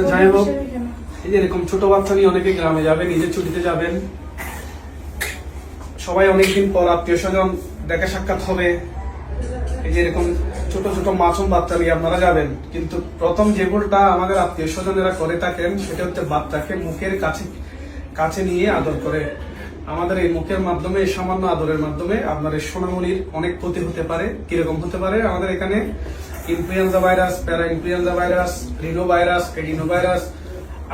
তো যাই হোক এই যে এরকম ছোট বাচ্চা নিয়ে অনেকে গ্রামে যাবে নিজের ছুটিতে যাবেন। সবাই অনেকদিন পর আত্মীয় স্বজন দেখা সাক্ষাৎ হবে। এই যে এরকম ছোট ছোট মাসুম বাচ্চা নিয়ে আপনারা যাবেন কিন্তু প্রথম যে ভুলটা আমাদের আত্মীয় স্বজনেরা করে থাকেন সেটা হচ্ছে বাচ্চাকে মুখের কাছে কাছে নিয়ে আদর করে আমাদের এই মুখের মাধ্যমে এই সামান্য আদরের মাধ্যমে আপনার এই সোনামণির অনেক ক্ষতি হতে পারে। কীরকম হতে পারে? আমাদের এখানে influenza virus para influenza virus rhino virus adeno virus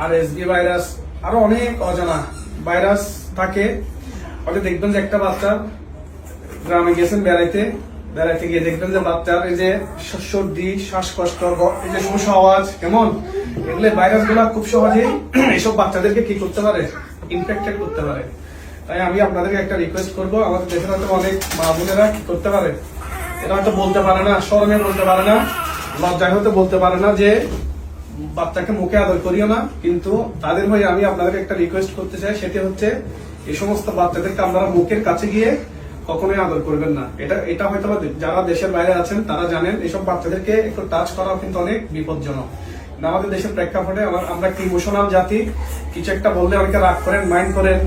আর এসবি ভাইরাস আরও অনেক অজানা ভাইরাস থাকে। হয়তো দেখবেন যে একটা বাচ্চা গ্রামে গেছেন বেড়াইতে বেড়াইতে গিয়ে দেখবেন যে বাচ্চার এই যে সর্দি, শ্বাসকষ্ট এই যে শুষ আওয়াজ, কেমন? এগুলো ভাইরাসগুলা খুব সহজেই এইসব বাচ্চাদেরকে কি করতে পারে? ইনফেক্টেড করতে পারে। তাই আমি আপনাদেরকে একটা রিকোয়েস্ট করব। আমাদের দেশের হয়তো অনেক মা বোনেরা কি করতে পারে? এটা হয়তো বলতে পারে না স্মরণে বলতে পারে না, লজ্জায় হয়তো বলতে পারে না যে, বাচ্চাকে মুখে আদর করিও না। কিন্তু তাদের হয়ে আমি আপনাদেরকে একটা রিকোয়েস্ট করতে চাই, সেটি হচ্ছে, এই সমস্ত বাচ্চাদেরকে আপনারা মুখের কাছে গিয়ে কখনোই আদর করবেন না। এটা এটা হয়তো যারা দেশের বাইরে আছেন, তারা জানেন এইসব বাচ্চাদেরকে একটু টাচ করা কিন্তু অনেক বিপজ্জনক। আমাদের দেশের প্রেক্ষাপটে আমার- একটা ইমোশনাল জাতি, কিছু একটা বললে অনেকে রাগ করেন মাইন্ড করেন।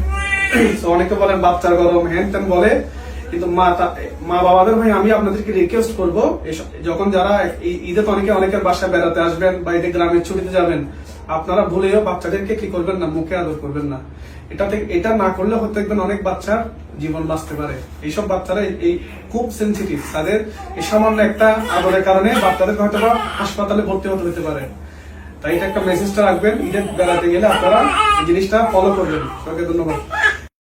অনেকে বলেন, বাচ্চার গরম, হ্যান ত্যান বলে। কিন্তু মা মা বাবাদের ভাই, আমি আপনাদেরকে রিকোয়েস্ট করব যখন যারা ঈদে তো অনেকে, অনেকের বাসায় বেড়াতে আসবেন বা ঈদে গ্রামের ছুটিতে যাবেন, আপনারা ভুলেও বাচ্চাদেরকে কি করবেন না, মুখে আদর করবেন না। এটা এটা না করলে হয়তো দেখবেন অনেক বাচ্চার জীবন বাঁচতে পারে। এইসব বাচ্চারা এই- খুব সেন্সিটিভ তাদের এই সামান্য একটা আদরের কারণে বাচ্চাদের হয়তো বা হাসপাতালে ভর্তি হতে হতে পারে। তাই এটা একটা মেসেজটা রাখবেন, ঈদের বেড়াতে গেলে আপনারা জিনিসটা ফলো করবেন। সবাইকে ধন্যবাদ।